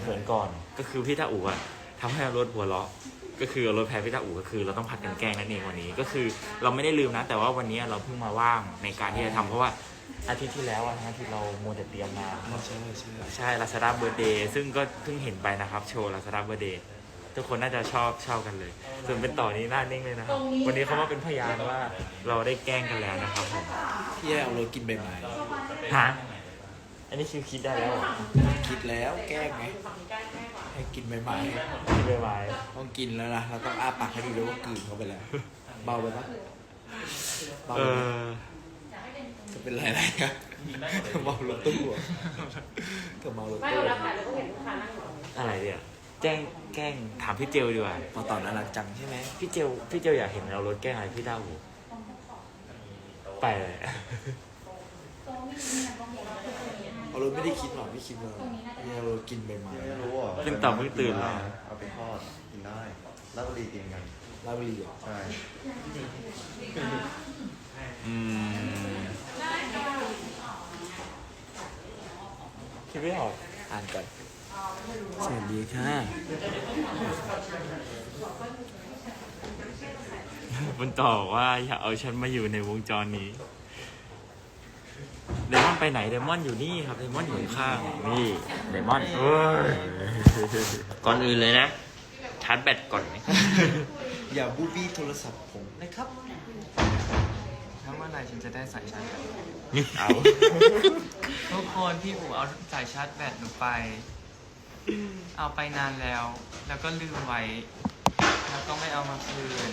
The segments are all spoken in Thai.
เขินก่อน ก็คือพี่ตาอู๋อะทำให้รถหัวเราะ ก็คือรถแพ้พี่ตาอู๋ก็คือ เราต้องผัดกันแกล้งนั่นเองวันนี้ ก็คือเราไม่ได้ลืมนะ แต่ว่าวันนี้เราเพิ่งมาว่างในการที่จะทำเพราะว่าอาทิตย์ที่แล้วอะนะที่เราโมวแต่เตรียมมา ใช่ใช่ใช่ Lazada Birthday ซึ่งก็เพิ่งเห็นไปนะครับ โชว์ Lazada Birthday ทุกคนน่าจะชอบชอบกันเลย ส่วนเป็นต่อนี้หน้านิ่งเลยนะครับวันนี้เขามาเป็นพยานว่าเราได้แกล้งกันแล้วนะครับผมพี่ให้เอารถกินใบไม้ฮะ อันนี้คิวคิดได้แล้วเหรอคิดแล้วแกล้งไง ให้กินใบไม้คิดไว้ไว้ต้องกินแล้วนะเราต้องอ้าปากให้ดูด้วยว่ากลืนเข้าไปแล้ว เบาไปปะเบาเอไปปะอจะเป็นไรอะไรกันเมารถตู้อะก็เมารถไม่ตู้เรารับสายเราก็เห็นลูกค้านั่งอยู่อะไรเนี่ยแกล้งแกล้งถามพี่เจลดีกว่าพอตอนน่ารักจังใช่ไหมพี่เจลพี่เจลอยากเห็นเรารถแกล้งอะไรพี่ดาวหูไปเลย เอารถไม่ได้คิดหรอกพี่คิดว่าพี่เอารถกินใบไม้ไม่รู้อะเพิ่งต่อเพิ่งตื่นเลย เอาไปทอดกินได้ลาดบุรีกินกัน ลาบบุรีเหรอใช่ อืมคิดไม่ออกอ่านก่อนสวัสดีค่ะมันต่อว่า อย่าเอาฉันมาอยู่ในวงจรนี้ เดมอนไปไหนเดมอนอยู่นี่ครับเดมอนอยู่ข้างนี่เดมอนเอ้ยก่อนอื่นเลยนะชาร์จแบตก่อนไหมอย่าบูบี้โทรศัพท์ผมนะครับแล้วเมื่อไหร่ฉันจะได้สายชาร์จแบตเอาทุกคนพี่อู๋เอาสายชาร์จแบตหนูไป เอาไปนานแล้ว แล้วก็ลืมไว้ แล้วก็ไม่เอามาคืน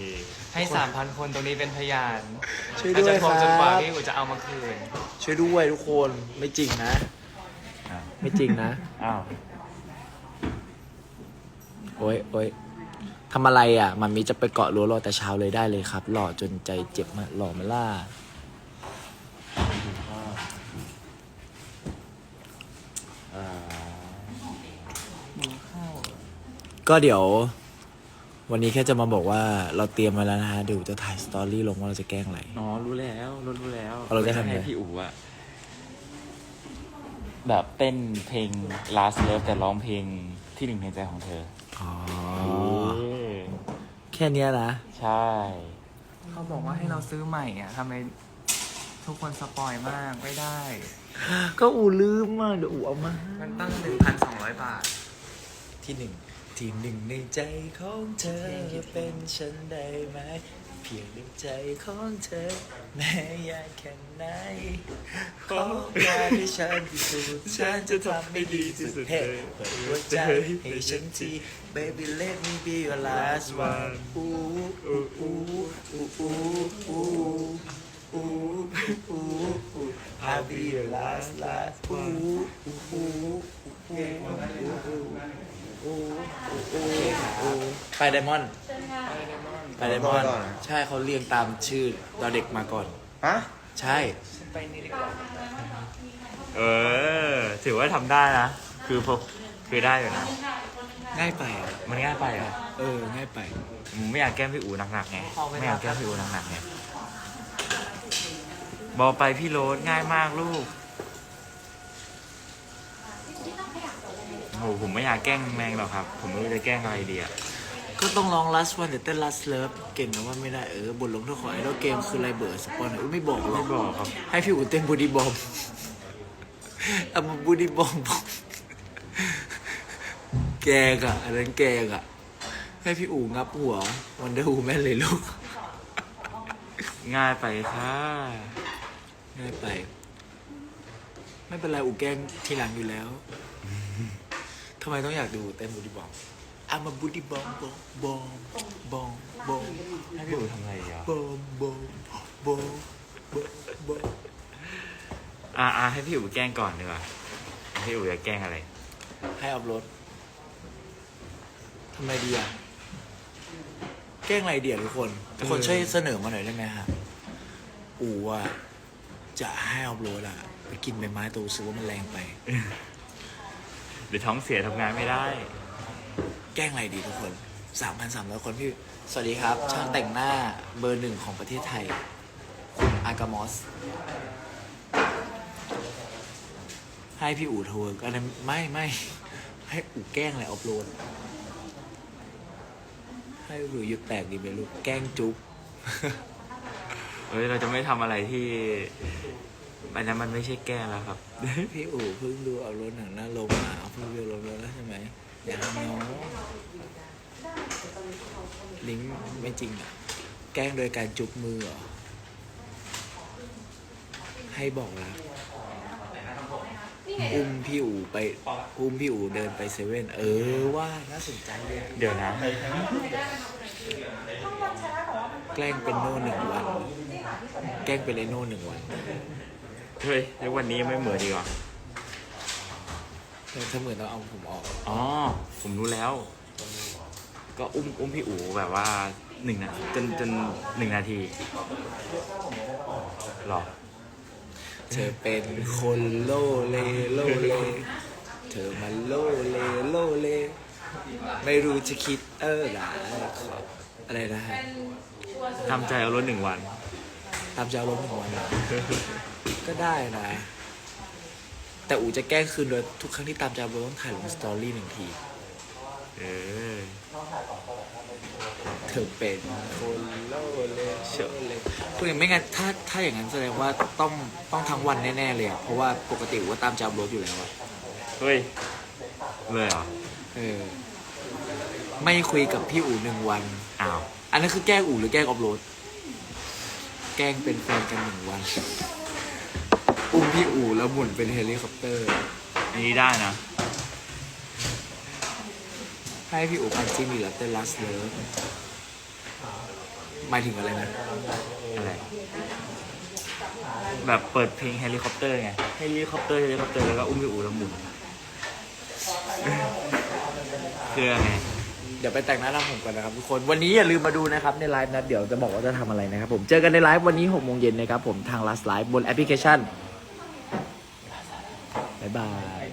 นี่ให้สามพันคนตรงนี้เป็นพยานช่วยด้วยอาจจะทวงจนกว่าครับพี่อู๋จะเอามาคืน ช่วยด้วยทุกคน ไม่จริงนะ อ้าวไม่จริงนะ อ้าวโอ้ยโอ้ยทำอะไรอะ มันมีจะไปเกาะรั้วรอแต่เช้าเลยได้เลยครับ หล่อจนใจเจ็บมากหล่อมาล่า อ่าก็เดี๋ยว วันนี้แค่จะมาบอกว่าเราเตรียมมาแล้วนะฮะเดี๋ยวจะถ่ายสตอรี่ลงว่าเราจะแกล้งอะไร อ๋อ รู้แล้วรู้รู้แล้วเราจะทำไง ให้พี่อู๋อะแบบเต้นเพลง last love แต่ร้องเพลงที่หนึ่งในใจของเธออ๋อเออแค่เนี้ยนะ ใช่ เขาบอกว่าให้เราซื้อใหม่อะทำไมทุกคนสปอยมากไม่ได้ ก็อูลืมมาเดี๋ยวอูเอามา มันตั้ง 1,200 บาท ที่หนึ่ง ที่หนึ่งในใจของเธอเป็นฉันได้ไหม เพียงหนึ่งใจของเธอ แม้ยากแค่ไหนขอแค่ให้ฉันที่สุดฉันจะทำให้ดีที่สุดให้เปิดหัวใจให้ฉันที baby let me be your last one อู้อู้อู้อู้อู้ อู้อู้อู้อู้ I'll be your last last อู้อู้อู้อู้อู้อู้ไปไดมอนด์ไปไดมอนด์ใช่เขาเรียงตามชื่อเราเด็กมาก่อน ฮะ ใช่ไปนี่ดีกว่าเออ ถือว่าทำได้นะ คือพอคือได้อยู่นะ ง่ายไปอะมันง่ายไปเหรอ เออ ง่ายไปผมไม่อยากแกล้งพี่อูหนักๆไง ไม่อยากแกล้งพี่อูหนักๆไง บอกไปพี่โรสง่ายมากลูก โอ้โหผมไม่อยากแกล้งแมงหรอกครับ ผมไม่รู้จะแกล้งอะไรดีอะก็ต้องลอง last one เดี๋ยวเต้น last love เก่งนะว่าไม่ได้เออบทลงโทษของไอดอลเกมคืออะไรเบอร์สปอนเนอร์ไม่บอกหรไม่อกบอกครับ ให้พี่อู๋เต้นบูดี้บอมเอามาบูดี้บอมบอกแกงอะอันนั้นแกงอะให้พี่อู๋งับหัววันเดอร์ m แมนเลยลูก ง่ายไปค่ะ่ไป ไม่เป็นไรอูแกล้งทีหลังอยู่แล้ว ทำไมต้องอยากดูเต้นบูดี้บอมอามาบูดี้บอมบอมบอมบอมบอมให้พี่อูทำอะไรอะบอมบอมบอมบอมบอมอ่าอ่าให้พี่อูแกล้งก่อนดีกว่าพี่อูจะแกล้งอะไร ให้อัพโหลดทำไมดีอะ แกล้งอะไรเดียทุกคน ทุกคนช่วยเสนอมาหน่อยได้ไหมครับอูอะ จะให้อัพโหลดอะไปกินใบไม้แตัวรู้สึกว่ามันแรงไป เดี๋ยวท้องเสียทำงานไม่ได้ แกล้งอะไรดีทุกคนสามพันสามร้อยคนพี่ สวัสดีครับ ช่างแต่งหน้าเบอร์หนึ่งของประเทศไทย คุณอากามอสใให้พี่อู๋โทรก็นั้นไม่ ไม่ ให้อู๋แกล้งอะไรออฟโหลดให้อู๋หยุดแตกดีไหมลูก แกล้งจุ๊บ เฮ้ยเราจะไม่ทำอะไรที่อันนั้นมันไม่ใช่แกล้งแล้วครับ พี่อู๋เพิ่งดูเอารถหนังหน้าลงมาเอาเพิ่งดูลงแล้วใช่ไหมอย่าทำน้องลิงก์ไม่จริงอะ แกล้งโดยการจุบมือเหรอให้บอกรักอุ้มพี่อู๋ไปอุ้มพี่อู๋เดินไปเซเว่นเออว่าน่าสนใจเลยเดี๋ยวนะ แกล้งเป็นโน่หนึ่งวัน แกล้งเป็นไอโน่หนึ่งวันเฮ้ยแล้ววันนี้ยังไม่เหมือนดีกว่าแต่ถ้าเหมือนต้องเอาผมออก อ๋อ ผมรู้แล้ว ก็อุ้มอุ้มพี่อู๋แบบว่าหนึ่งนาจนจนหนึ่งนาทีหรอ เธอเป็นคนโลเลโลเล เธอมันโลเลโลเล ไม่รู้จะคิดเออหลายอะไรนะฮะ ทำใจเอารถหนึ่งวัน ตามจะเอารมณ์ของวันเหรอก็ได้นะ แต่อูจะแกล้งคืนโดยทุกครั้งที่ตามจะเอารมณ์ต้องถ่ายลงสตอรี่หนึ่งที เออ เธอเป็นคนโลเลโลเลพูดอย่างไม่งั้นถ้าถ้าอย่างนั้นแสดงว่าต้องต้องทั้งวันแน่ๆเลยอะเพราะว่าปกติอูก็ตามจะเอารถอยู่แล้วอะเฮ้ย เลยเหรอ เออ ไม่คุยกับพี่อูหนึ่งวัน อ้าว อันนั้นคือแกล้งอูหรือแกล้งออฟโรด แกล้งเป็นแฟนกันหนึ่งวัน อุ้มพี่อูแล้วหมุนเป็นเฮลิคอปเตอร์ อันนี้ได้นะ ให้พี่อูปันจิ้มอีกแล้วเต้นลัสเลิฟหมายถึงอะไรนะ อะไร แบบเปิดเพลงเฮลิคอปเตอร์ไงเฮลิคอปเตอร์เฮลิคอปเตอร์แล้วก็อุ้มพี่อูแล้วหมุน คือยังไง เดี๋ยวไปแต่งหน้าทำผมก่อนนะครับทุกคน วันนี้อย่าลืมมาดูนะครับในไลฟ์นะเดี๋ยวจะบอกว่าจะทำอะไรนะครับผมเจอกันในไลฟ์วันนี้6โมงเย็นนะครับผมทาง last live บนแอปพลิเคชันบ๊ายบาย